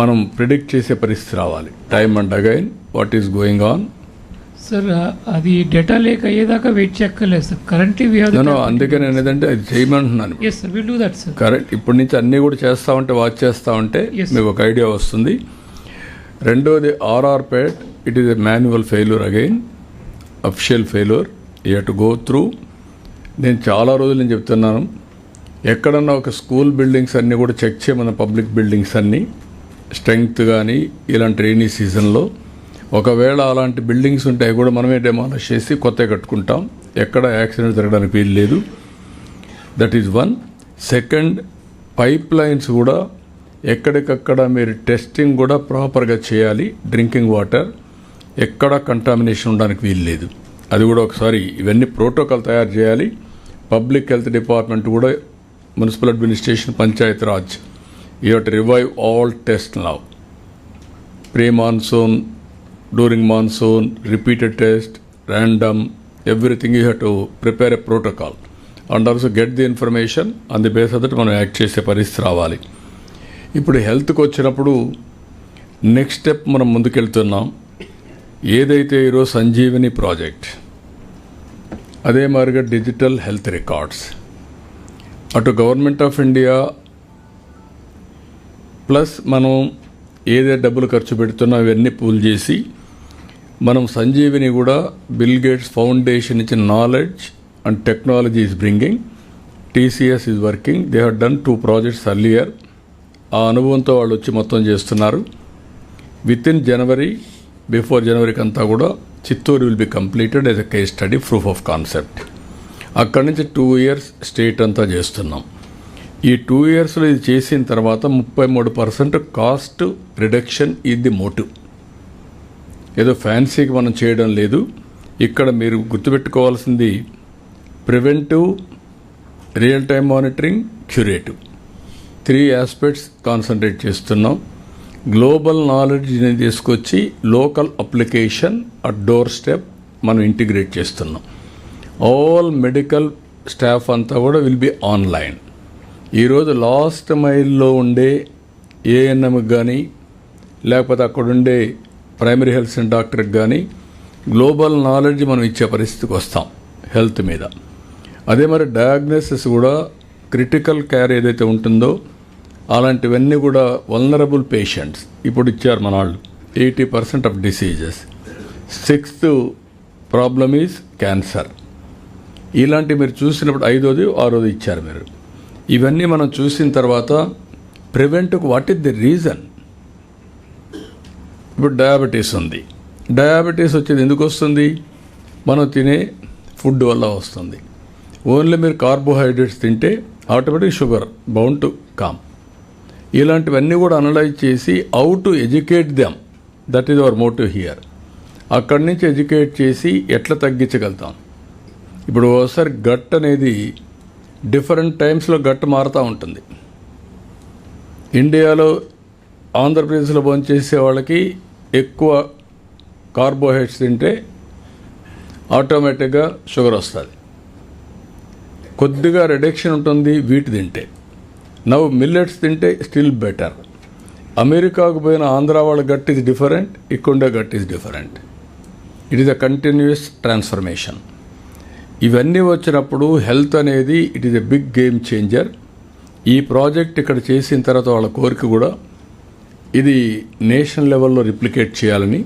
మనం ప్రిడిక్ట్ చేసే పరిస్థితి రావాలి. Time and again what is going on sir అది డేటా లేక్ అయ్యేదాకా వెయిట్ చేయక్కర్లేదు సార్ కరెంట్లీ వీ నేను అందుకే నేను ఏదంటే అది చేయమంటున్నాను. Yes sir will do that sir correct ఇప్పటి నుంచి అన్నీ కూడా చేస్తా ఉంటే వాచ్ చేస్తా ఉంటే. మీకు ఒక ఐడియా వస్తుంది. రెండోది RR Pet it is a manual failure again official failure you to go through నేను చాలా రోజులు నేను చెప్తున్నాను. ఎక్కడన్నా ఒక స్కూల్ బిల్డింగ్స్ అన్నీ కూడా చెక్ చేయమన్న పబ్లిక్ బిల్డింగ్స్ అన్నీ. స్ట్రెంగ్త్ కానీ ఇలాంటి రైనీ సీజన్లో ఒకవేళ అలాంటి బిల్డింగ్స్ ఉంటే కూడా మనమే డెమాలిష్ చేసి కొత్త కట్టుకుంటాం. ఎక్కడ యాక్సిడెంట్ జరగడానికి వీలు లేదు. That is one second pipelines కూడా ఎక్కడికక్కడ మీరు టెస్టింగ్ కూడా ప్రాపర్గా చేయాలి. డ్రింకింగ్ వాటర్ ఎక్కడ కంటామినేషన్ ఉండడానికి వీలు లేదు. అది కూడా ఒకసారి ఇవన్నీ ప్రోటోకాల్ తయారు చేయాలి. పబ్లిక్ హెల్త్ డిపార్ట్మెంట్ కూడా municipal administration panchayat raj you have revive all test now pre monsoon during monsoon repeated test random everything you have to prepare a protocol and also get the information on the base that మనం act చేసే పరిస్థితి రావాలి. ఇప్పుడు హెల్త్కి వచ్చినప్పుడు next step మనం ముందుకెళ్తున్నాం. ఏదైతే ఈరోజు సంజీవిని ప్రాజెక్ట్ అదే మాదిరిగా డిజిటల్ హెల్త్ రికార్డ్స్ అటు గవర్నమెంట్ ఆఫ్ ఇండియా ప్లస్ మనం ఏదే డబ్బులు ఖర్చు పెడుతున్నా అవన్నీ పూల్ చేసి మనం సంజీవిని కూడా బిల్ గేట్స్ ఫౌండేషన్ ఇచ్చిన knowledge and technology is bringing TCS is working they have done two projects earlier ఆ అనుభవంతో వాళ్ళు వచ్చి మొత్తం చేస్తున్నారు. విత్ ఇన్ జనవరి బిఫోర్ జనవరికి అంతా కూడా Chittoor will be completed as a case study proof of concept అక్కడి నుంచి టూ ఇయర్స్ స్టేట్ అంతా చేస్తున్నాం. ఈ టూ ఇయర్స్లో ఇది చేసిన తర్వాత ముప్పై మూడు పర్సెంట్ కాస్ట్ రిడక్షన్ ఇది ది మోటివ్ ఏదో ఫ్యాన్సీకి మనం చేయడం లేదు. ఇక్కడ మీరు గుర్తుపెట్టుకోవాల్సింది preventive real time monitoring curative three aspects concentrate చేస్తున్నాం. గ్లోబల్ నాలెడ్జ్ని తీసుకొచ్చి local application at doorstep మనం ఇంటిగ్రేట్ చేస్తున్నాం. ఆల్ మెడికల్ స్టాఫ్ అంతా కూడా విల్ బి ఆన్లైన్ ఈరోజు లాస్ట్ మైల్లో ఉండే ఏఎన్ఎంకి కానీ లేకపోతే అక్కడుండే ప్రైమరీ హెల్త్ సెంటర్ డాక్టర్కి కానీ గ్లోబల్ నాలెడ్జ్ మనం ఇచ్చే పరిస్థితికి వస్తాం హెల్త్ మీద. అదే మరి డయాగ్నోసిస్ కూడా క్రిటికల్ కేర్ ఏదైతే ఉంటుందో అలాంటివన్నీ కూడా వల్నరబుల్ పేషెంట్స్ ఇప్పుడు ఇచ్చారు మన వాళ్ళు. Eighty percent of diseases. Sixth problem is cancer. ఇలాంటి మీరు చూసినప్పుడు ఐదోది ఆరోది ఇచ్చారు మీరు. ఇవన్నీ మనం చూసిన తర్వాత ప్రివెంట్కు వాట్ ఇస్ ది రీజన్ ఇప్పుడు డయాబెటీస్ ఉంది. డయాబెటీస్ వచ్చేది ఎందుకు వస్తుంది? మనం తినే ఫుడ్ వల్ల వస్తుంది. ఓన్లీ మీరు కార్బోహైడ్రేట్స్ తింటే automatic sugar bound to come ఇలాంటివన్నీ కూడా అనలైజ్ చేసి how to educate them that is our motive here అక్కడి నుంచి ఎడ్యుకేట్ చేసి ఎట్లా తగ్గించగలుగుతాం? ఇప్పుడు ఒకసారి గట్ అనేది డిఫరెంట్ టైమ్స్లో గట్టు మారుతూ ఉంటుంది. ఇండియాలో ఆంధ్రప్రదేశ్లో భోంచేసే వాళ్ళకి ఎక్కువ కార్బోహైడ్రేట్స్ తింటే ఆటోమేటిక్గా షుగర్ వస్తుంది. కొద్దిగా రిడక్షన్ ఉంటుంది వీటి తింటే. నవ్వు మిల్లెట్స్ తింటే స్టిల్ బెటర్ అమెరికాకు పోయిన ఆంధ్ర వాళ్ళ గట్ ఈజ్ డిఫరెంట్ ఇక్కడుండే gut is different it is a continuous transformation ఇవన్నీ వచ్చినప్పుడు హెల్త్ అనేది it is a big game changer ఈ ప్రాజెక్ట్ ఇక్కడ చేసిన తర్వాత వాళ్ళ కోరిక కూడా ఇది నేషనల్ లెవెల్లో రిప్లికేట్ చేయాలని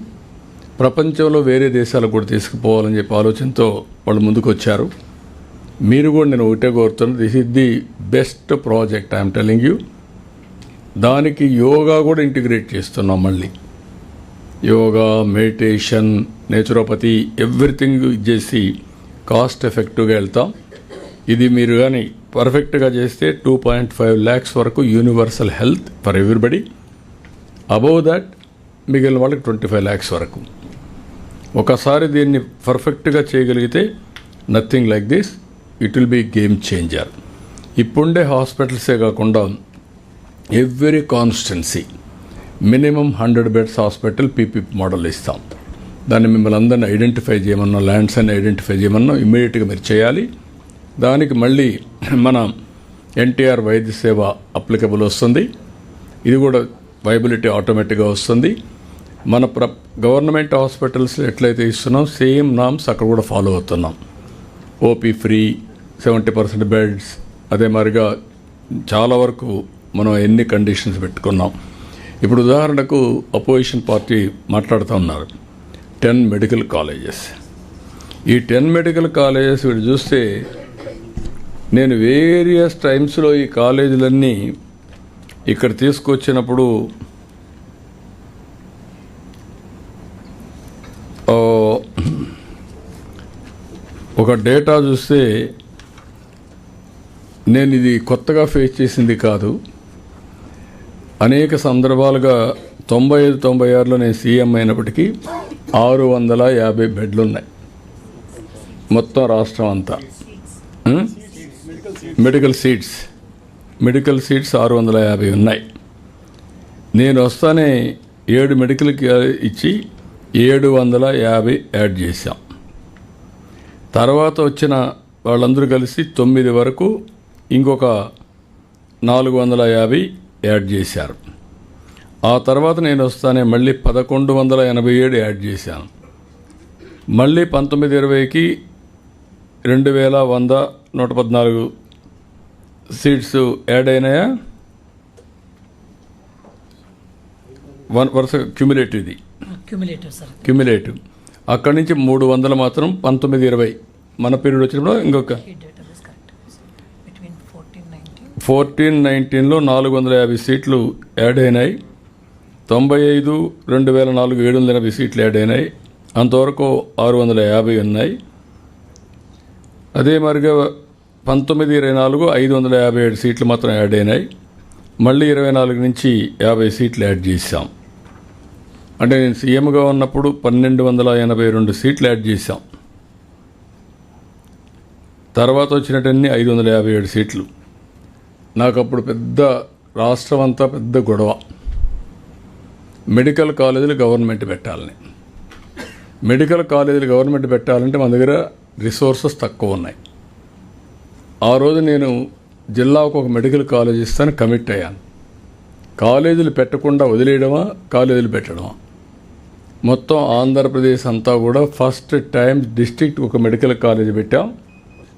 ప్రపంచంలో వేరే దేశాలకు కూడా తీసుకుపోవాలని చెప్పి ఆలోచనతో వాళ్ళు ముందుకు వచ్చారు మీరు కూడా నేను ఒకటే కోరుతున్నాను this is the best project I'm telling you దానికి యోగా కూడా ఇంటిగ్రేట్ చేస్తున్నాం మళ్ళీ. యోగా మెడిటేషన్ నేచురోపతి ఎవ్రీథింగ్ చేసి కాస్ట్ ఎఫెక్టివ్గా వెళ్తాం. ఇది మీరు కానీ పర్ఫెక్ట్గా చేస్తే టూ పాయింట్ ఫైవ్ ల్యాక్స్ వరకు universal health for everybody. Above that మిగిలిన వాళ్ళకి ట్వంటీ ఫైవ్ ల్యాక్స్ వరకు. ఒకసారి దీన్ని పర్ఫెక్ట్గా చేయగలిగితే nothing like this it will be game changer. ఇప్పుండే హాస్పిటల్సే కాకుండా every constituency minimum hundred beds hospital PP model ఇస్తాం. దాన్ని మిమ్మల్ని అందరిని ఐడెంటిఫై చేయమన్నాం ల్యాండ్స్ అని ఐడెంటిఫై చేయమన్నాం ఇమ్మీడియట్గా మీరు చేయాలి. దానికి మళ్ళీ మన ఎన్టీఆర్ వైద్య సేవ అప్లికబుల్ వస్తుంది. ఇది కూడా వైబిలిటీ ఆటోమేటిక్గా వస్తుంది. మన ప్ర గవర్నమెంట్ హాస్పిటల్స్ ఎట్లయితే ఇస్తున్నాం సేమ్ నామ్స్ అక్కడ కూడా ఫాలో అవుతున్నాం. OP free seventy percent beds అదే మరిగా చాలా వరకు మనం ఎన్ని కండిషన్స్ పెట్టుకున్నాం. ఇప్పుడు ఉదాహరణకు అపోజిషన్ పార్టీ మాట్లాడుతూ ఉన్నారు. Ten medical colleges. ఈ టెన్ మెడికల్ కాలేజెస్ వీడు చూస్తే నేను వేరియస్ టైమ్స్లో ఈ కాలేజీలన్నీ ఇక్కడ తీసుకొచ్చినప్పుడు ఒక డేటా చూస్తే నేను ఇది కొత్తగా ఫేస్ చేసింది కాదు. అనేక సందర్భాలుగా తొంభై ఐదు తొంభై ఆరులో నేను సీఎం అయినప్పటికీ ఆరు వందల యాభై బెడ్లు ఉన్నాయి మొత్తం రాష్ట్రం అంతా. మెడికల్ సీట్స్ మెడికల్ సీట్స్ ఆరు వందల యాభై ఉన్నాయి. నేను వస్తానే ఏడు మెడికల్కి ఇచ్చి ఏడు వందల యాభై యాడ్ చేశాం. తర్వాత వచ్చిన వాళ్ళందరూ కలిసి తొమ్మిది వరకు ఇంకొక నాలుగు వందల యాభై యాడ్ చేశారు. ఆ తర్వాత నేను వస్తానే మళ్ళీ పదకొండు వందల ఎనభై ఏడు యాడ్ చేశాను. మళ్ళీ పంతొమ్మిది ఇరవైకి రెండు వేల వంద నూట పద్నాలుగు సీట్స్ యాడ్ అయినాయా? వన్ వరుస క్యుములేటివ్ది క్యూములేటివ్ అక్కడి నుంచి మూడు వందలు మాత్రం పంతొమ్మిది ఇరవై. మన పీరియడ్ వచ్చినప్పుడు ఇంకొక ఫోర్టీన్ నైన్టీన్లో నాలుగు వందల యాభై సీట్లు యాడ్ అయినాయి. తొంభై ఐదు రెండు వేల నాలుగు ఏడు వందల ఎనభై సీట్లు యాడ్ అయినాయి. అంతవరకు ఆరు వందల యాభై ఉన్నాయి. అదే మరిగా పంతొమ్మిది ఇరవై నాలుగు ఐదు వందల యాభై ఏడు సీట్లు మాత్రం యాడ్ అయినాయి. మళ్ళీ ఇరవై నాలుగు నుంచి యాభై సీట్లు యాడ్ చేశాం. అంటే నేను సీఎంగా ఉన్నప్పుడు పన్నెండు వందల ఎనభై రెండు సీట్లు యాడ్ చేశాం. తర్వాత వచ్చినటన్ని ఐదు వందల యాభై ఏడు సీట్లు. నాకు అప్పుడు పెద్ద రాష్ట్రం అంతా పెద్ద గొడవ. మెడికల్ కాలేజీలు గవర్నమెంట్ పెట్టాలని. మెడికల్ కాలేజీలు గవర్నమెంట్ పెట్టాలంటే మన దగ్గర రిసోర్సెస్ తక్కువ ఉన్నాయి. ఆ రోజు నేను జిల్లాకు ఒక మెడికల్ కాలేజ్ ఇస్తాను కమిట్ అయ్యాను. కాలేజీలు పెట్టకుండా వదిలేయడమా కాలేజీలు పెట్టడమా? మొత్తం ఆంధ్రప్రదేశ్ అంతా కూడా ఫస్ట్ టైం డిస్ట్రిక్ట్ ఒక మెడికల్ కాలేజ్ పెట్టాం.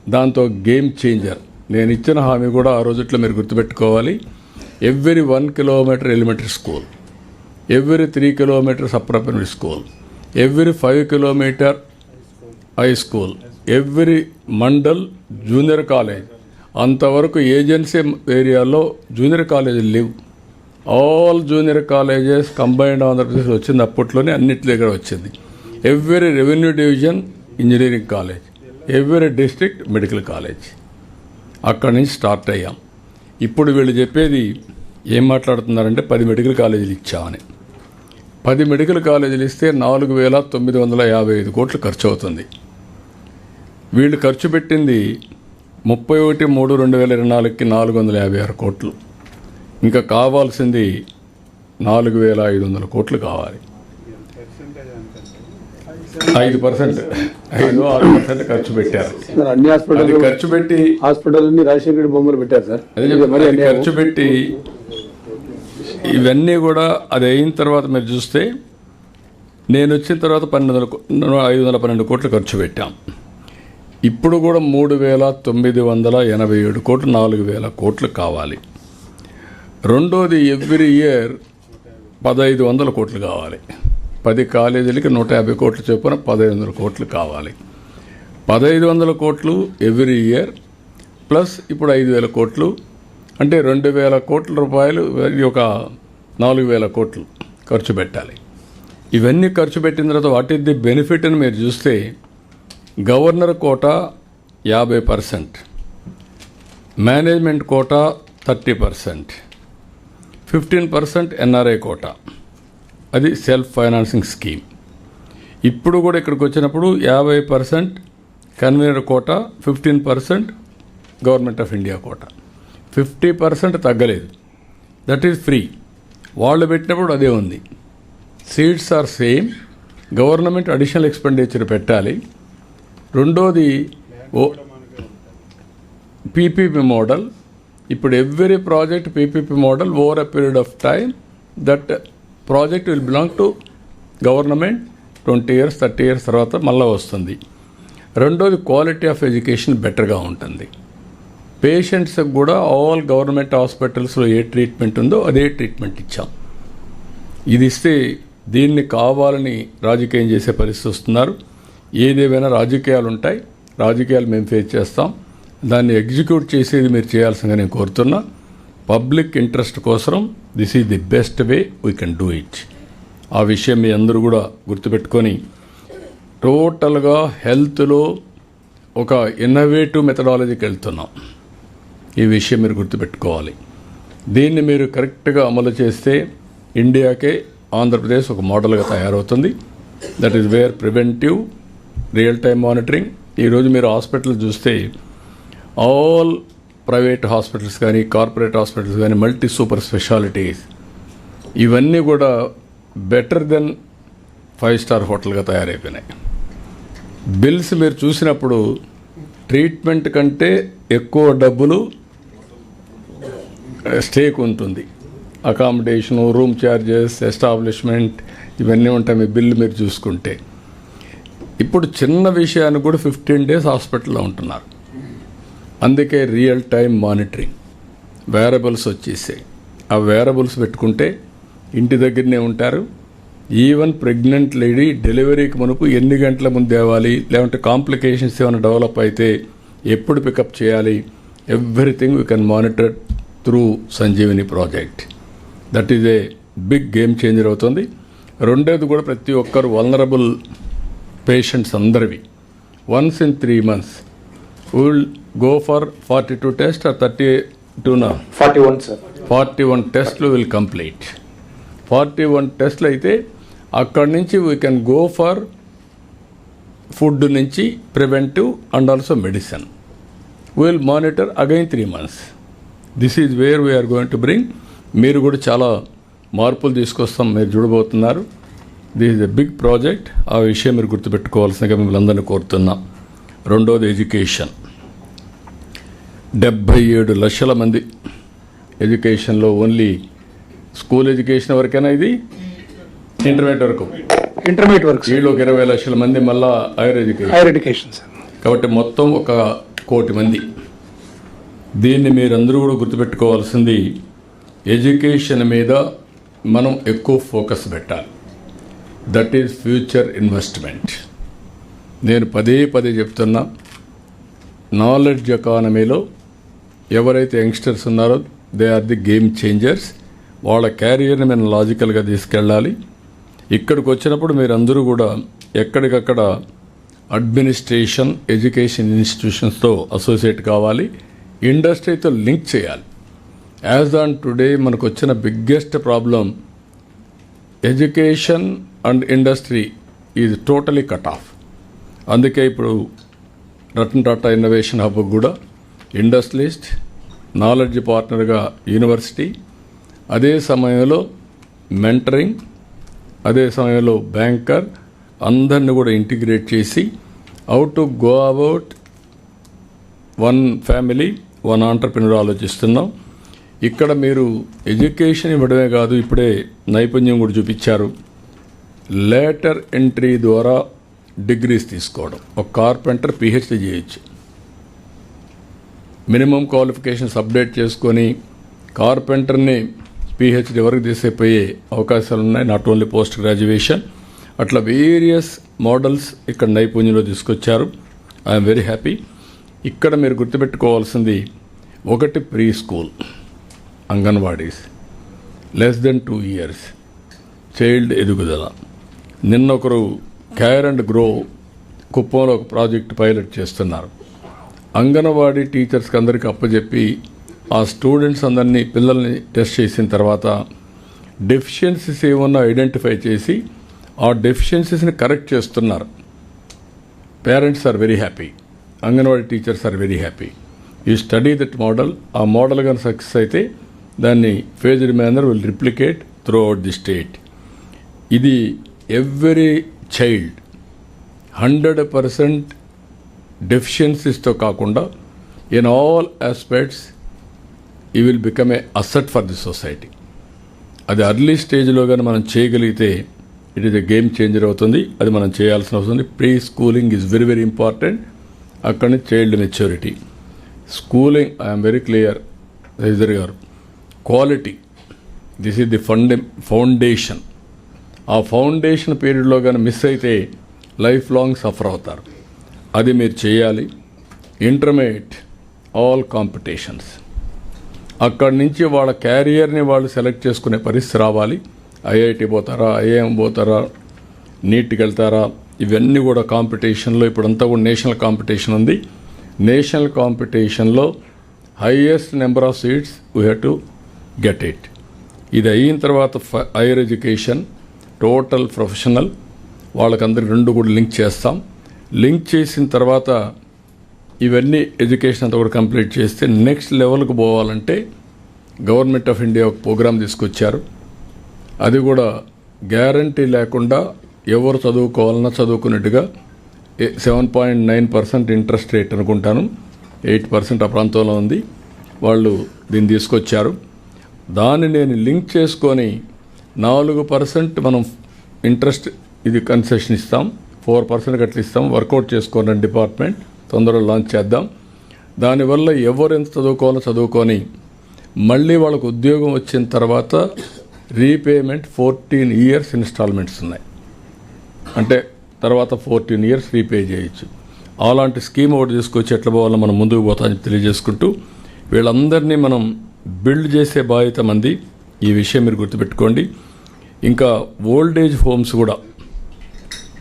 దాంతో గేమ్ చేంజర్. నేను ఇచ్చిన హామీ కూడా ఆ రోజుట్లో మీరు గుర్తుపెట్టుకోవాలి. Every one kilometre elementary school. Every three kilometres upper school every five kilometre high school every mandal junior college అంతవరకు ఏజెన్సీ ఏరియాలో జూనియర్ కాలేజీలు లేవు. All junior colleges combined Andhra Pradesh వచ్చింది అప్పట్లోనే అన్నిటి దగ్గర వచ్చింది. Every revenue division engineering college every district medical college అక్కడి నుంచి స్టార్ట్ అయ్యాం. ఇప్పుడు వీళ్ళు చెప్పేది ఏం మాట్లాడుతున్నారంటే పది మెడికల్ కాలేజీలు ఇచ్చామని పది మెడికల్ కాలేజీలు ఇస్తే నాలుగు వేల తొమ్మిది వందల యాభై ఐదు కోట్లు ఖర్చు అవుతుంది. వీళ్ళు ఖర్చు పెట్టింది ముప్పై ఒకటి మూడు రెండు వేల ఇరవై నాలుగుకి నాలుగు వందల యాభై ఆరు కోట్లు. ఇంకా కావాల్సింది నాలుగు వేల ఐదు వందల కోట్లు కావాలి. ఐదు పర్సెంట్. ఐదు ఆరు పర్సెంట్ ఖర్చు పెట్టారు. సార్ అన్ని హాస్పిటల్ ఖర్చు పెట్టి హాస్పిటల్ అన్ని రాజశేఖర రెడ్డి బొమ్మలు పెట్టారు సార్. మరి. ఖర్చు పెట్టి ఇవన్నీ కూడా అది అయిన తర్వాత మీరు చూస్తే నేను వచ్చిన తర్వాత పన్నెండు వందల ఐదు వందల పన్నెండు కోట్లు ఖర్చు పెట్టాం. ఇప్పుడు కూడా మూడు వేల తొమ్మిది వందల ఎనభై ఏడు కోట్లు నాలుగు వేల కోట్లు కావాలి. రెండోది ఎవ్రీ ఇయర్ పదహైదు వందల కోట్లు కావాలి. పది కాలేజీలకి నూట యాభై కోట్లు చొప్పున పదహైదు వందల కోట్లు కావాలి. పదహైదు వందల కోట్లు ఎవ్రీ ఇయర్ ప్లస్ ఇప్పుడు ఐదు వేల కోట్లు. అంటే రెండు వేల కోట్ల రూపాయలు ఇది ఒక నాలుగు వేల కోట్లు ఖర్చు పెట్టాలి. ఇవన్నీ ఖర్చు పెట్టిన తర్వాత వాట్ ఈస్ ది బెనిఫిట్ అని మీరు చూస్తే గవర్నర్ కోట యాభై percent management quota thirty percent fifteen percent NRI quota. అది సెల్ఫ్ ఫైనాన్సింగ్ స్కీమ్. ఇప్పుడు కూడా ఇక్కడికి వచ్చినప్పుడు యాభై percent convener quota fifteen percent government of India quota. Fifty percent తగ్గలేదు. That is free. వాళ్ళు పెట్టినప్పుడు అదే ఉంది. Seats are same. Government additional expenditure పెట్టాలి. రెండోది ఓ పీపీపీ మోడల్. ఇప్పుడు every project PPP model over a period of time that project will belong to government twenty years thirty years తర్వాత మళ్ళీ వస్తుంది. రెండోది క్వాలిటీ ఆఫ్ ఎడ్యుకేషన్ బెటర్గా ఉంటుంది. పేషెంట్స్కి కూడా ఆల్ గవర్నమెంట్ హాస్పిటల్స్లో ఏ ట్రీట్మెంట్ ఉందో అదే ట్రీట్మెంట్ ఇచ్చాం. ఇది ఇస్తే దీన్ని కావాలని రాజకీయం చేసే పరిస్థితి వస్తున్నారు. ఏదేమైనా రాజకీయాలు ఉంటాయి. రాజకీయాలు మేము ఫేస్ చేస్తాం. దాన్ని ఎగ్జిక్యూట్ చేసేది మీరు చేయాల్సిందిగా నేను కోరుతున్నా. పబ్లిక్ ఇంట్రెస్ట్ కోసం this is the best way we can do it. ఆ విషయం మీ అందరూ కూడా గుర్తుపెట్టుకొని టోటల్గా హెల్త్లో ఒక ఇన్నోవేటివ్ మెథడాలజీకి వెళ్తున్నాం. ఈ విషయం మీరు గుర్తుపెట్టుకోవాలి. దీన్ని మీరు కరెక్ట్గా అమలు చేస్తే ఇండియాకే ఆంధ్రప్రదేశ్ ఒక మోడల్గా తయారవుతుంది. That is where preventive real time monitoring ఈరోజు మీరు హాస్పిటల్ చూస్తే ఆల్ ప్రైవేట్ హాస్పిటల్స్ కానీ కార్పొరేట్ హాస్పిటల్స్ కానీ మల్టీ సూపర్ స్పెషాలిటీస్ ఇవన్నీ కూడా బెటర్ దెన్ ఫైవ్ స్టార్ హోటల్గా తయారైపోయినాయి. బిల్స్ మీరు చూసినప్పుడు ట్రీట్మెంట్ కంటే ఎక్కువ డబ్బులు స్టేక్ ఉంటుంది. అకామిడేషను రూమ్ ఛార్జెస్ ఎస్టాబ్లిష్మెంట్ ఇవన్నీ ఉంటాయి మీ బిల్లు మీరు చూసుకుంటే. ఇప్పుడు చిన్న విషయాన్ని కూడా ఫిఫ్టీన్ డేస్ హాస్పిటల్లో ఉంటున్నారు. అందుకే రియల్ టైం మానిటరింగ్ వేరబుల్స్ వచ్చేసాయి. ఆ వేరబుల్స్ పెట్టుకుంటే ఇంటి దగ్గరనే ఉంటారు. ఈవెన్ ప్రెగ్నెంట్ లేడీ డెలివరీకి మునుపు ఎన్ని గంటల ముందు తేవాలి లేదంటే కాంప్లికేషన్స్ ఏమైనా డెవలప్ అయితే ఎప్పుడు పికప్ చేయాలి everything we can monitor through Sanjeevini project that is a big game changer అవుతుంది. రెండోది కూడా ప్రతి ఒక్కరు వల్నరబుల్ పేషెంట్స్ అందరివి. Once in three months will go for forty two test are thirty టూనా forty one sir forty one టెస్ట్లు will complete forty one టెస్ట్లు అయితే అక్కడి నుంచి we can go for food నుంచి preventive and also medicine will monitor again three months this is where we are going to bring మీరు కూడా చాలా మార్పులు తీసుకొస్తాం మీరు చూడబోతున్నారు. This is a big project ఆ విషయం మీరు గుర్తుపెట్టుకోవాల్సిందిగా మిమ్మల్ని అందరినీ కోరుతున్నాం. రెండోది ఎడ్యుకేషన్ డెబ్భై ఏడు లక్షల మంది. ఎడ్యుకేషన్లో ఓన్లీ స్కూల్ ఎడ్యుకేషన్ వరకేనా ఇది? ఇంటర్మీడియట్ వరకు. ఇంటర్మీడియట్ వర్క్ వీళ్ళు ఒక ఇరవై లక్షల మంది మళ్ళా higher education. Higher education sir కాబట్టి మొత్తం ఒక కోటి మంది. దీన్ని మీరందరూ కూడా గుర్తుపెట్టుకోవాల్సింది ఎడ్యుకేషన్ మీద మనం ఎక్కువ ఫోకస్ పెట్టాలి. That is future investment. నేను పదే పదే చెప్తున్నా నాలెడ్జ్ ఎకానమీలో ఎవరైతే యంగ్స్టర్స్ ఉన్నారో they are the game changers వాళ్ళ క్యారియర్ని మనం లాజికల్గా తీసుకెళ్ళాలి. ఇక్కడికి వచ్చినప్పుడు మీరందరూ కూడా ఎక్కడికక్కడ అడ్మినిస్ట్రేషన్ ఎడ్యుకేషన్ ఇన్స్టిట్యూషన్స్తో అసోసియేట్ కావాలి. ఇండస్ట్రీతో లింక్ చేయాలి. యాజ్ ఆన్ టుడే మనకు వచ్చిన biggest problem education and industry is totally cut off అందుకే ఇప్పుడు రతన్ టాటా ఇన్నోవేషన్ హబ్ కూడా ఇండస్ట్రియలిస్ట్ నాలెడ్జ్ పార్ట్నర్గా యూనివర్సిటీ అదే సమయంలో మెంటరింగ్ అదే సమయంలో బ్యాంకర్ అందరిని కూడా ఇంటిగ్రేట్ చేసి out to go about one family one entrepreneur ఆలోచిస్తున్నాం. ఇక్కడ మీరు ఎడ్యుకేషన్ ఇవ్వడమే కాదు ఇప్పుడే నైపుణ్యం కూడా చూపించారు. లేటర్ ఎంట్రీ ద్వారా డిగ్రీస్ తీసుకోవడం. ఒక కార్పెంటర్ పిహెచ్డి చేయొచ్చు. మినిమం క్వాలిఫికేషన్స్ అప్డేట్ చేసుకొని కార్పెంటర్ని పిహెచ్డి వరకు తీసేపోయే అవకాశాలు ఉన్నాయి నాట్ ఓన్లీ పోస్ట్ గ్రాడ్యుయేషన్ అట్లా వేరియస్ మోడల్స్ ఇక్కడ నైపుణ్యంలో తీసుకొచ్చారు. ఐఎమ్ వెరీ హ్యాపీ ఇక్కడ మీరు గుర్తుపెట్టుకోవాల్సింది ఒకటి pre school anganwadis. Less than two years child ఎదుగుదల. నిన్న ఒకరు కేర్ అండ్ గ్రో కుప్పంలో ఒక ప్రాజెక్ట్ పైలట్ చేస్తున్నారు. అంగన్వాడీ టీచర్స్కి అందరికీ అప్పచెప్పి ఆ స్టూడెంట్స్ అందరినీ పిల్లల్ని టెస్ట్ చేసిన తర్వాత డెఫిషియన్సీస్ ఏమన్నా ఐడెంటిఫై చేసి ఆ డెఫిషియన్సీస్ని కరెక్ట్ చేస్తున్నారు. Parents are very happy. Anganwadi teachers are very happy. ఈ స్టడీ దట్ మోడల్. ఆ మోడల్ కానీ సక్సెస్ అయితే దాన్ని phased manner will replicate throughout the state ఇది ఎవ్రీ చైల్డ్ హండ్రెడ్ పర్సెంట్ డెఫిషియన్సీస్తో కాకుండా ఇన్ ఆల్ ఆస్పెక్ట్స్ ఈ will become a asset for the society అది అర్లీ స్టేజ్లో కానీ మనం చేయగలిగితే it is a game changer అవుతుంది. అది మనం చేయాల్సిన అవసరం ఉంది. Pre schooling is very very important అక్కడి child maturity schooling I'm very clear raiser గారు. క్వాలిటీ దిస్ ఈజ్ ది ఫండ ఫౌండేషన్ ఆ ఫౌండేషన్ పీరియడ్లో కానీ మిస్ అయితే లైఫ్ లాంగ్ సఫర్ అవుతారు. అది మీరు చేయాలి. ఇంటర్మీడియట్ ఆల్ కాంపిటీషన్స్ అక్కడి నుంచి వాళ్ళ క్యారియర్ని వాళ్ళు సెలెక్ట్ చేసుకునే పరిస్థితి రావాలి. ఐఐటి పోతారా ఐఐఎం పోతారా నీట్కి వెళ్తారా ఇవన్నీ కూడా కాంపిటీషన్లో. ఇప్పుడంతా కూడా నేషనల్ కాంపిటీషన్ ఉంది. నేషనల్ కాంపిటీషన్లో highest number of seats we have to get it ఇది అయిన తర్వాత హైయర్ ఎడ్యుకేషన్ టోటల్ ప్రొఫెషనల్ వాళ్ళకందరికి రెండు కూడా లింక్ చేస్తాం. లింక్ చేసిన తర్వాత ఇవన్నీ ఎడ్యుకేషన్ అంతా కూడా కంప్లీట్ చేస్తే నెక్స్ట్ లెవెల్కి పోవాలంటే గవర్నమెంట్ ఆఫ్ ఇండియా ఒక ప్రోగ్రామ్ తీసుకొచ్చారు. అది కూడా గ్యారంటీ లేకుండా ఎవరు చదువుకోవాలన్నా చదువుకున్నట్టుగా seven point nine percent interest rate అనుకుంటాను. ఎయిట్ పర్సెంట్ ఆ ప్రాంతంలో ఉంది. వాళ్ళు దీన్ని తీసుకొచ్చారు. దాన్ని నేను లింక్ చేసుకొని నాలుగు పర్సెంట్ మనం ఇంట్రెస్ట్ ఇది కన్సెషన్ ఇస్తాం. ఫోర్ పర్సెంట్ అట్లా ఇస్తాం వర్కౌట్ చేసుకోండి డిపార్ట్మెంట్ తొందరగా లాంచ్ చేద్దాం. దానివల్ల ఎవరు ఎంత చదువుకోవాలో చదువుకొని మళ్ళీ వాళ్ళకు ఉద్యోగం వచ్చిన తర్వాత రీపేమెంట్ ఫోర్టీన్ ఇయర్స్ ఇన్స్టాల్మెంట్స్ ఉన్నాయి. అంటే తర్వాత ఫోర్టీన్ ఇయర్స్ రీపే చేయొచ్చు. అలాంటి స్కీమ్ ఒకటి తీసుకొచ్చి ఎట్లా పోవాలో మనం ముందుకు పోతామని తెలియజేసుకుంటూ వీళ్ళందరినీ మనం బిల్డ్ చేసే బాధ్యత మంది. ఈ విషయం మీరు గుర్తుపెట్టుకోండి. ఇంకా ఓల్డ్ ఏజ్ హోమ్స్ కూడా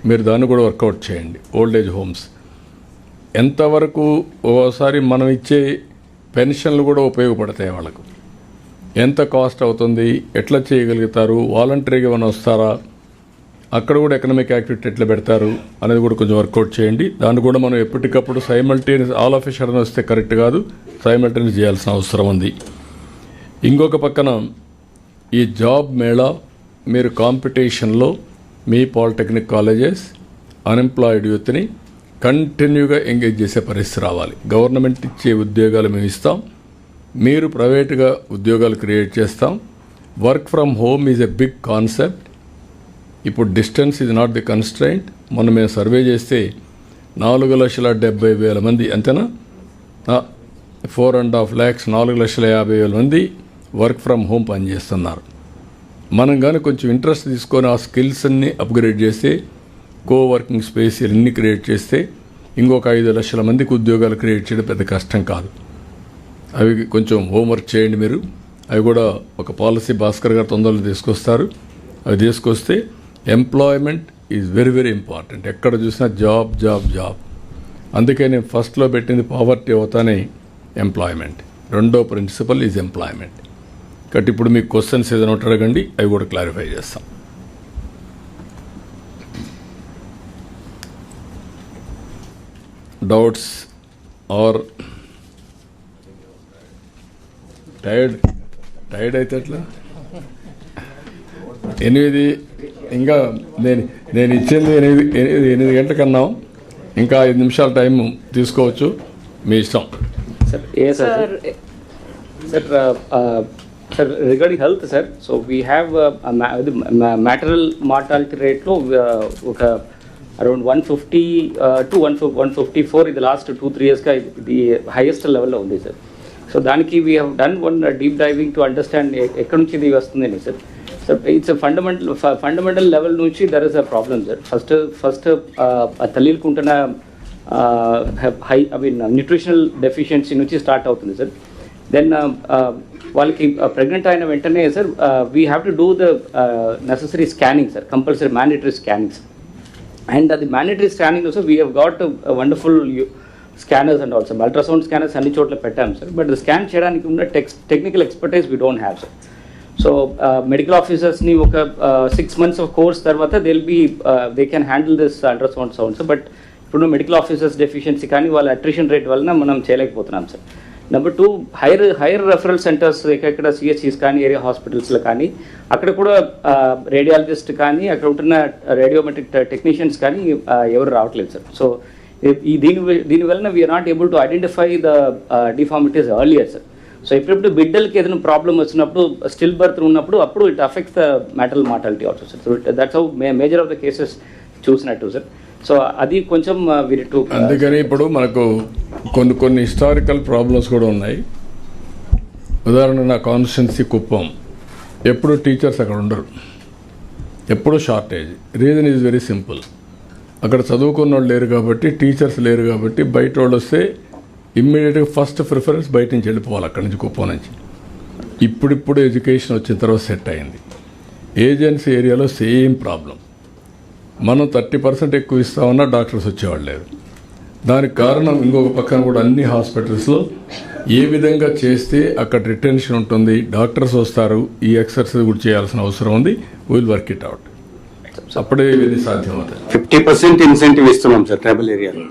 మీరు దాన్ని కూడా వర్కౌట్ చేయండి. Old age homes. ఎంతవరకు ఒకసారి మనం ఇచ్చే పెన్షన్లు కూడా ఉపయోగపడతాయి వాళ్ళకు. ఎంత కాస్ట్ అవుతుంది ఎట్లా చేయగలుగుతారు వాలంటరీగా ఏమైనా వస్తారా అక్కడ కూడా ఎకనామిక్ యాక్టివిటీ ఎట్లా పెడతారు అనేది కూడా కొంచెం వర్కౌట్ చేయండి. దాన్ని కూడా మనం ఎప్పటికప్పుడు సైమల్టేనియస్ ఆల్ ఆఫ్ షడన్ వస్తే కరెక్ట్ కాదు సైమల్టేనియస్ చేయాల్సిన అవసరం ఉంది. ఇంకొక పక్కన ఈ జాబ్ మేళా మీరు కాంపిటీషన్లో మీ పాలిటెక్నిక్ కాలేజెస్ అన్ఎంప్లాయిడ్ యూత్ని కంటిన్యూగా ఎంగేజ్ చేసే పరిస్థితి రావాలి. గవర్నమెంట్ ఇచ్చే ఉద్యోగాలు మేము ఇస్తాం. మీరు ప్రైవేట్గా ఉద్యోగాలు క్రియేట్ చేస్తాం. Work from home is a big concept ఇప్పుడు distance is not the constraint మొన్న మేము సర్వే చేస్తే నాలుగు లక్షల డెబ్బై వేల మంది అంతేనా? ఫోర్ అండ్ హాఫ్ ల్యాక్స్ నాలుగు లక్షల యాభై వేల మంది వర్క్ ఫ్రమ్ హోమ్ పనిచేస్తున్నారు. మనం కానీ కొంచెం ఇంట్రెస్ట్ తీసుకొని ఆ స్కిల్స్ అన్ని అప్గ్రేడ్ చేస్తే కో వర్కింగ్ స్పేస్ ఇవన్నీ క్రియేట్ చేస్తే ఇంకొక ఐదు లక్షల మందికి ఉద్యోగాలు క్రియేట్ చేయడం పెద్ద కష్టం కాదు. అవి కొంచెం హోంవర్క్ చేయండి మీరు. అవి కూడా ఒక పాలసీ భాస్కర్ గారు తొందరలో తీసుకొస్తారు. అవి తీసుకొస్తే employment is very very important ఎక్కడ చూసినా జాబ్ జాబ్ జాబ్ అందుకే నేను ఫస్ట్లో పెట్టింది పావర్టీ అవుతానే ఎంప్లాయ్మెంట్ రెండో ప్రిన్సిపల్ ఈజ్ ఎంప్లాయ్మెంట్ కాబట్టి ఇప్పుడు మీకు క్వశ్చన్స్ ఏదైనా ఉంటే అడగండి. అవి కూడా క్లారిఫై చేస్తాం. డౌట్స్ ఆర్ టైర్డ్ టైర్డ్ అయితే ఎట్లా? ఎనిమిది ఇంకా నేను నేను ఇచ్చింది ఎనిమిది ఎనిమిది ఎనిమిది గంటలకు అన్నాం. ఇంకా ఐదు నిమిషాల టైం తీసుకోవచ్చు. మీ ఇష్టం. Sir, yes, sir. Sir, sir regarding health sir so we have so maternal mortality రేట్లో ఒక around one fifty to one one fifty four ఇది లాస్ట్ టూ త్రీ ఇయర్స్గా ఇది హైయెస్ట్ లెవెల్లో ఉంది సార్ సో దానికి we have done one deep diving to understand ఎక్కడి నుంచి ఇది వస్తుందని sir sir it's fundamental fundamental level నుంచి there is a problem sir first first తల్లికుంటున్న high I mean nutritional deficiency నుంచి స్టార్ట్ అవుతుంది సార్ దెన్ వాళ్ళకి pregnant అయిన వెంటనే sir we have to do the necessary scanning sir compulsory mandatory scannings and అది mandatory scanning sir we have got wonderful scanners and also ultrasound scanners అన్ని చోట్ల పెట్టాం sir but scan చేయడానికి ఉన్న tech technical expertise we don't have sir so medical ఆఫీసర్స్ని ఒక six months of course తర్వాత they will be they can handle this ultrasound sounds but ఇప్పుడు medical officers deficiency కానీ వాళ్ళ అట్రిషన్ రేట్ వలన మనం చేయలేకపోతున్నాం sir number two higher higher referral centres ఎక్కడెక్కడ సిహెచ్సిస్ కానీ ఏరియా హాస్పిటల్స్లో కానీ అక్కడ కూడా రేడియాలజిస్ట్ కానీ అక్కడ ఉంటున్న రేడియోమెట్రిక్ టెక్నీషియన్స్ కానీ ఎవరు రావట్లేదు సార్ సో ఈ దీని దీని వలన we are not able to identify the deformities earlier sir so ఎప్పుడెప్పుడు బిడ్డలకి ఏదైనా ప్రాబ్లం వచ్చినప్పుడు స్టిల్ బర్త్ ఉన్నప్పుడు అప్పుడు it affects the maternal mortality also sir so that's how major of the cases చూసినట్టు సార్ సో అది కొంచెం వీరి టు అందుకని ఇప్పుడు మనకు కొన్ని కొన్ని హిస్టారికల్ ప్రాబ్లమ్స్ కూడా ఉన్నాయి. ఉదాహరణ నా కాన్స్టిట్యున్సీ కుప్పం. ఎప్పుడు టీచర్స్ అక్కడ ఉండరు. ఎప్పుడు shortage reason is very simple అక్కడ చదువుకున్న వాళ్ళు లేరు కాబట్టి టీచర్స్ లేరు కాబట్టి బయట వాళ్ళు వస్తే ఇమ్మీడియట్గా ఫస్ట్ ప్రిఫరెన్స్ బయట నుంచి వెళ్ళిపోవాలి అక్కడి నుంచి కుప్పం నుంచి. ఇప్పుడిప్పుడు ఎడ్యుకేషన్ వచ్చిన తర్వాత సెట్ అయింది. ఏజెన్సీ ఏరియాలో సేమ్ ప్రాబ్లం మనం థర్టీ పర్సెంట్ ఎక్కువ ఇస్తామన్నా డాక్టర్స్ వచ్చేవాళ్ళు లేరు. దానికి కారణం ఇంకొక పక్కన కూడా అన్ని హాస్పిటల్స్లో ఏ విధంగా చేస్తే అక్కడ రిటెన్షన్ ఉంటుంది డాక్టర్స్ వస్తారు ఈ ఎక్సర్సైజ్ కూడా చేయాల్సిన అవసరం ఉంది విల్ వర్క్ ఇట్ అవుట్ అప్పుడే ఇది సాధ్యం అవుతుంది ఫిఫ్టీ పర్సెంట్ ఇన్సెంటివ్ ఇస్తున్నాం సార్ ట్రైబల్ ఏరియాలో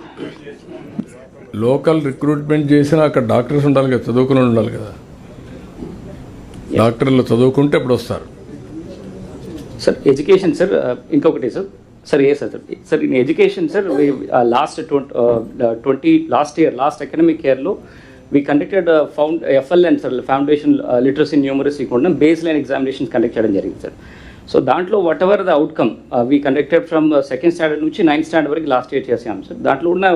లోకల్ రిక్రూట్మెంట్ చేసినా అక్కడ డాక్టర్స్ ఉండాలి కదా చదువుకుని ఉండాలి కదా. డాక్టర్లు చదువుకుంటే అప్పుడు వస్తారు. సార్ ఎడ్యుకేషన్ సార్ ఇంకొకటి sir. Sir a sir sir in education sir last twenty last year last academic ఇయర్లో we conducted found FLN sir foundation literacy numeracy కూడా బేస్ లైన్ ఎగ్జామినేషన్స్ కండక్ట్ చేయడం జరిగింది సార్ సో దాంట్లో whatever the outcome we conducted from second standard నుంచి ninth standard వరకు last year చేసాం sir దాంట్లో ఉన్న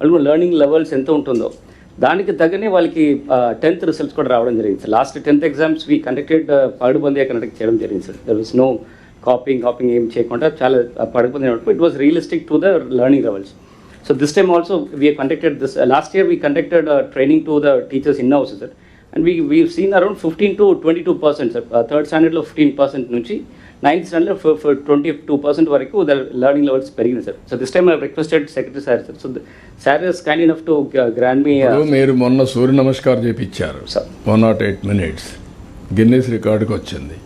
వాళ్ళు లెర్నింగ్ లెవెల్స్ ఎంత ఉంటుందో దానికి తగ్గనే వాళ్ళకి టెన్త్ రిజల్ట్స్ కూడా రావడం జరిగింది sir last tenth exams we conducted పడుబందిగా conduct చేయడం జరిగింది sir there is no copying copying ఏం చేయకుండా చాలా పడుకుంది it was realistic to the learning levels so this time also we conducted this last year we conducted training to the teachers in house sir and we we seen around fifteen to twenty two percent sir third స్టాండర్డ్లో fifteen percent నుంచి ninth స్టాండర్డ్లో twenty two percent వరకు the learning levels పెరిగింది sir so this time I requested secretary sir sir so sir is kind enough to grant me మీరు మొన్న సూర్య నమస్కారం చేపించారు. One not eight minutes Guinness రికార్డుకి వచ్చింది.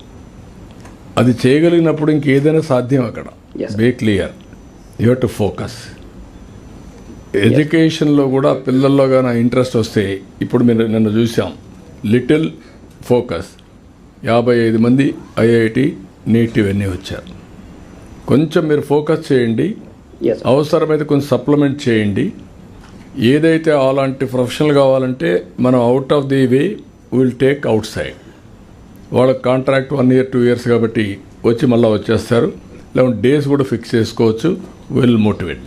అది చేయగలిగినప్పుడు ఇంకేదైనా సాధ్యం అక్కడ. Be clear you to focus ఎడ్యుకేషన్లో కూడా పిల్లల్లో కానీ ఇంట్రెస్ట్ వస్తే ఇప్పుడు మీరు నిన్న చూసాం లిటిల్ ఫోకస్ యాభై ఐదు మంది ఐఐటి నీట్ ఇవన్నీ వచ్చారు. కొంచెం మీరు ఫోకస్ చేయండి. అవసరమైతే కొంచెం సప్లిమెంట్ చేయండి. ఏదైతే అలాంటి ప్రొఫెషనల్ కావాలంటే మనం out of the way will take outside వాళ్ళకి contract one year two years కాబట్టి వచ్చి మళ్ళీ వచ్చేస్తారు. లేకుంటే డేస్ కూడా ఫిక్స్ చేసుకోవచ్చు. Will motivate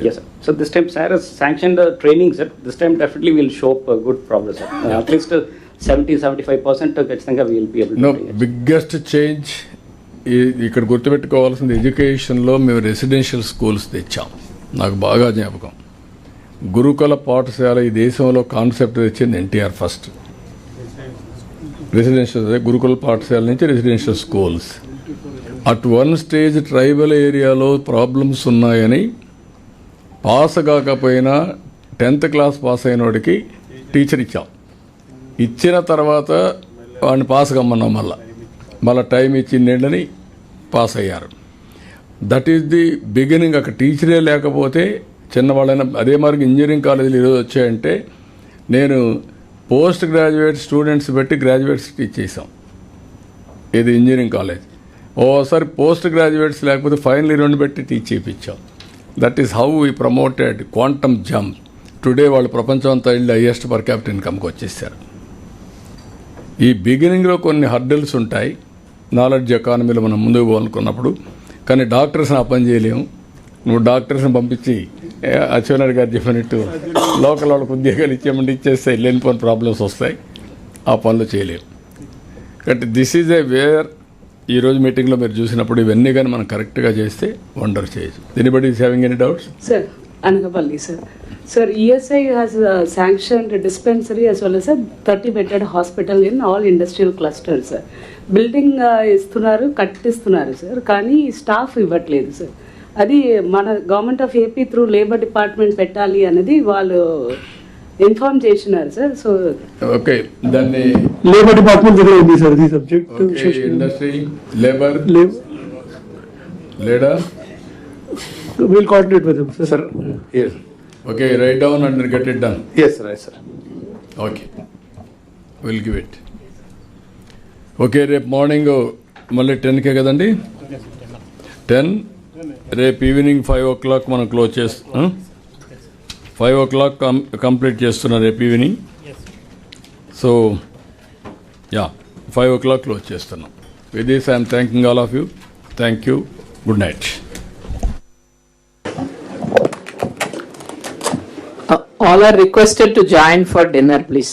the training, sir. This time definitely we'll show up a good progress, sir. Uh, At least uh, 70, 75 percent ఖచ్చితంగా able to know. Biggest change ఇక్కడ గుర్తుపెట్టుకోవాల్సింది ఎడ్యుకేషన్లో మేము రెసిడెన్షియల్ స్కూల్స్ తెచ్చాం. నాకు బాగా జ్ఞాపకం. గురుకుల పాఠశాల ఈ దేశంలో కాన్సెప్ట్ తెచ్చింది ఎన్టీఆర్ ఫస్ట్ రెసిడెన్షియల్ అదే గురుకుల పాఠశాల నుంచి residential schools at one stage tribal ఏరియాలో ప్రాబ్లమ్స్ ఉన్నాయని పాస్ కాకపోయినా టెన్త్ క్లాస్ పాస్ అయిన వాడికి టీచర్ ఇచ్చాం. ఇచ్చిన తర్వాత వాడిని పాస్ కమ్మన్నాం మళ్ళీ. మళ్ళీ టైం ఇచ్చిందేంటని పాస్ అయ్యారు. దట్ ఈస్ ది బిగినింగ్ అక్కడ టీచరే లేకపోతే చిన్నవాళ్ళైనా అదే మార్గం ఇంజనీరింగ్ కాలేజీలు ఈరోజు వచ్చాయంటే నేను పోస్ట్ గ్రాడ్యుయేట్ స్టూడెంట్స్ పెట్టి గ్రాడ్యుయేట్స్ టీచ్ చేసాం ఇది ఇంజనీరింగ్ కాలేజ్. ఓసారి పోస్ట్ గ్రాడ్యుయేట్స్ లేకపోతే ఫైనల్ ఇయర్ పెట్టి టీచ్ చేయించాం that is how we promoted quantum jump today వాళ్ళు ప్రపంచం అంతా వెళ్ళి హైయెస్ట్ పర్ క్యాపిటల్ ఇన్కమ్కి వచ్చేసారు. ఈ బిగినింగ్లో కొన్ని హర్డిల్స్ ఉంటాయి. నాలెడ్జ్ ఎకానమీలో మనం ముందుకు పోవాలనుకున్నప్పుడు. కానీ డాక్టర్స్ని ఆ పని చేయలేము. నువ్వు డాక్టర్స్ని పంపించి అచ్చెన్నాయుడు గారు చెప్పినట్టు లోకల్ వాళ్ళకు ఉద్యోగాలు ఇచ్చేయమంటే ఇచ్చేస్తే లేనిపోని ప్రాబ్లమ్స్ వస్తాయి. ఆ పనులు చేయలేము కాబట్టి దిస్ ఈజ్ ఏ వేర్ ఈరోజు మీటింగ్లో మీరు చూసినప్పుడు ఇవన్నీ కానీ మనం కరెక్ట్గా చేస్తే వండర్ చేయొచ్చు. Anybody is having any doubts sir Anakapalli sir sir ESI has sanction dispensary as well as thirty as a 30 bedded hospital in all industrial clusters, sir. Building uh, ఇస్తున్నారు కట్టిస్తున్నారు సార్ కానీ స్టాఫ్ ఇవ్వట్లేదు sir అది మన government of AP through labour department పెట్టాలి అనేది వాళ్ళు inform చేసినారు సార్. సో ఓకే దాన్ని లేబర్ డిపార్ట్మెంట్ దగ్గర ఉంది సార్ ఇది సబ్జెక్ట్ ఇండస్ట్రీ లేబర్ లేడా will coordinate with sir sir yes okay write down and get it done yes right sir okay will give it okay రేపు morning మళ్ళీ టెన్కే కదండి? Ten రేపు ఈవినింగ్ ఫైవ్ ఓ క్లాక్ మనం close చేస్తాం five o'clock complete చేస్తున్నాం రేపు evening. So yeah five o'clock close with this I'm thanking all of you. Thank you. Good night. All are requested to join for dinner please.